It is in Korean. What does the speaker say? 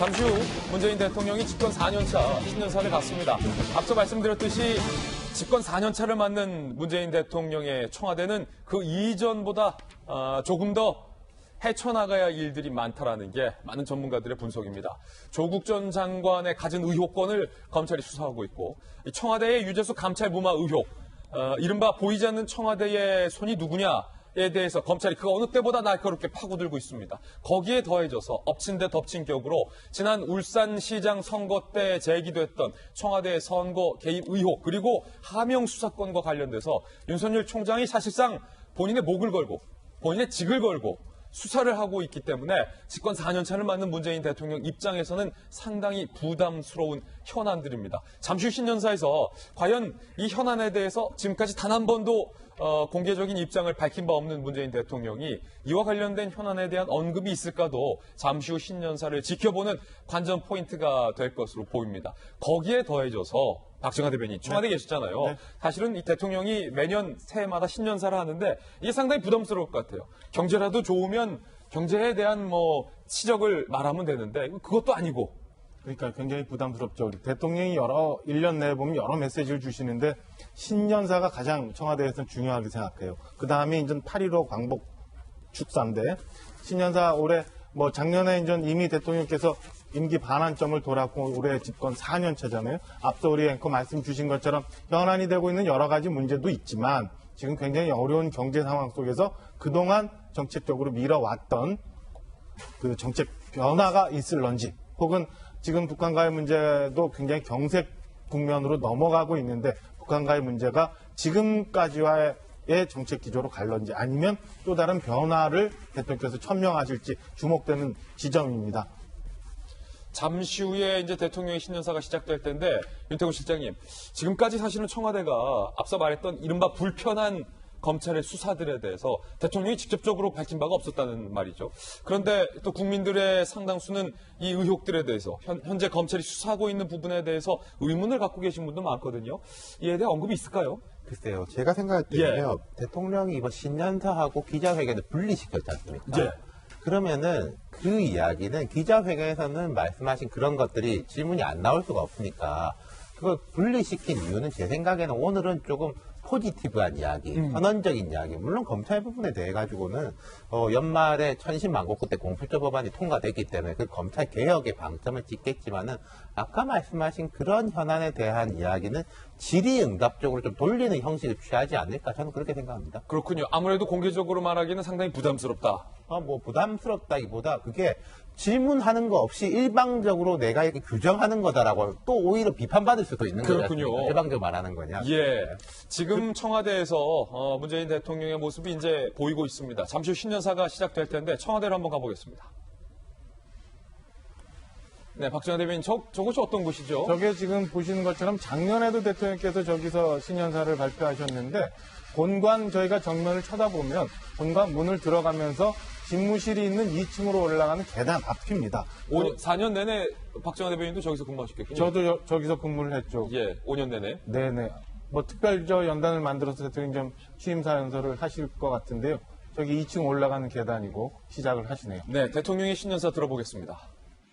잠시 후 문재인 대통령이 집권 4년차 신년사를 갖습니다. 앞서 말씀드렸듯이 집권 4년차를 맞는 문재인 대통령의 청와대는 그 이전보다 아, 조금 더 헤쳐나가야 할 일들이 많다라는 게 많은 전문가들의 분석입니다. 조국 전 장관의 가진 의혹권을 검찰이 수사하고 있고 이 청와대의 유재수 감찰 무마 의혹, 어, 이른바 보이지 않는 청와대의 손이 누구냐 에 대해서 검찰이 그 어느 때보다 날카롭게 파고들고 있습니다. 거기에 더해져서 엎친 데 덮친 격으로 지난 울산시장 선거 때 제기됐던 청와대 선거 개입 의혹 그리고 하명 수사권과 관련돼서 윤석열 총장이 사실상 본인의 목을 걸고 본인의 직을 걸고 수사를 하고 있기 때문에 집권 4년 차를 맞는 문재인 대통령 입장에서는 상당히 부담스러운 현안들입니다. 잠시 후 신년사에서 과연 이 현안에 대해서 지금까지 단 한 번도 어, 공개적인 입장을 밝힌 바 없는 문재인 대통령이 이와 관련된 현안에 대한 언급이 있을까도 잠시 후 신년사를 지켜보는 관전 포인트가 될 것으로 보입니다. 거기에 더해져서 박정하 대변인 청와대 에 계셨잖아요. 네. 사실은 이 대통령이 매년 새해마다 신년사를 하는데 이게 상당히 부담스러울 것 같아요. 경제라도 좋으면 경제에 대한 뭐 치적을 말하면 되는데 그것도 아니고 그러니까 굉장히 부담스럽죠. 우리 대통령이 여러 1년 내에 보면 여러 메시지를 주시는데 신년사가 가장 청와대에서는 중요하게 생각해요. 그 다음에 이제 8.15 광복 축사인데 신년사 올해 뭐 작년에 이제 이미 대통령께서 임기 반환점을 돌았고 올해 집권 4년 차잖아요. 앞서 우리 앵커 말씀 주신 것처럼 현안이 되고 있는 여러 가지 문제도 있지만 지금 굉장히 어려운 경제 상황 속에서 그동안 정책적으로 밀어왔던 그 정책 변화가 있을런지 혹은 지금 북한과의 문제도 굉장히 경색 국면으로 넘어가고 있는데 북한과의 문제가 지금까지와의 정책 기조로 갈런지 아니면 또 다른 변화를 대통령께서 천명하실지 주목되는 지점입니다. 잠시 후에 이제 대통령의 신년사가 시작될 텐데 윤태곤 실장님 지금까지 사실은 청와대가 앞서 말했던 이른바 불편한 검찰의 수사들에 대해서 대통령이 직접적으로 밝힌 바가 없었다는 말이죠. 그런데 또 국민들의 상당수는 이 의혹들에 대해서 현, 재 검찰이 수사하고 있는 부분에 대해서 의문을 갖고 계신 분도 많거든요. 이에 대해 언급이 있을까요? 글쎄요. 제가 생각할 때는요. 대통령이 이번 신년사하고 기자회견을 분리시켰지 않습니까? 예. 그러면은 그 이야기는 기자회견에서는 말씀하신 그런 것들이 질문이 안 나올 수가 없으니까 그걸 분리시킨 이유는 제 생각에는 오늘은 조금 포지티브한 이야기, 선언적인 이야기. 물론 검찰 부분에 대해 가지고는 어, 연말에 천신만고 때 공수처 법안이 통과됐기 때문에 그 검찰 개혁의 방점을 찍겠지만은 아까 말씀하신 그런 현안에 대한 이야기는 질의응답적으로 좀 돌리는 형식을 취하지 않을까 저는 그렇게 생각합니다. 그렇군요. 아무래도 공개적으로 말하기는 상당히 부담스럽다. 아, 뭐 부담스럽다기보다 그게 질문하는 거 없이 일방적으로 내가 이렇게 규정하는 거다라고 또 오히려 비판받을 수도 있는 거죠. 그렇군요. 일방적으로 말하는 거냐. 예. 지금 청와대에서 어, 문재인 대통령의 모습이 이제 보이고 있습니다. 잠시 후 신년사가 시작될 텐데 청와대로 한번 가보겠습니다. 네, 박정현 대변인, 저, 저곳이 어떤 곳이죠? 저게 지금 보시는 것처럼 작년에도 대통령께서 저기서 신년사를 발표하셨는데 본관 저희가 정면을 쳐다보면 본관 문을 들어가면서 집무실이 있는 2층으로 올라가는 계단 앞입니다. 5년, 4년 내내 박정현 대변인도 저기서 근무하셨겠군요. 저도 여- 저기서 근무를 했죠. 예, 5년 내내. 네네. 뭐 특별 저 연단을 만들어서 대통령 좀 취임사 연설을 하실 것 같은데요. 저기 2층 올라가는 계단이고 시작을 하시네요. 네, 대통령의 신년사 들어보겠습니다.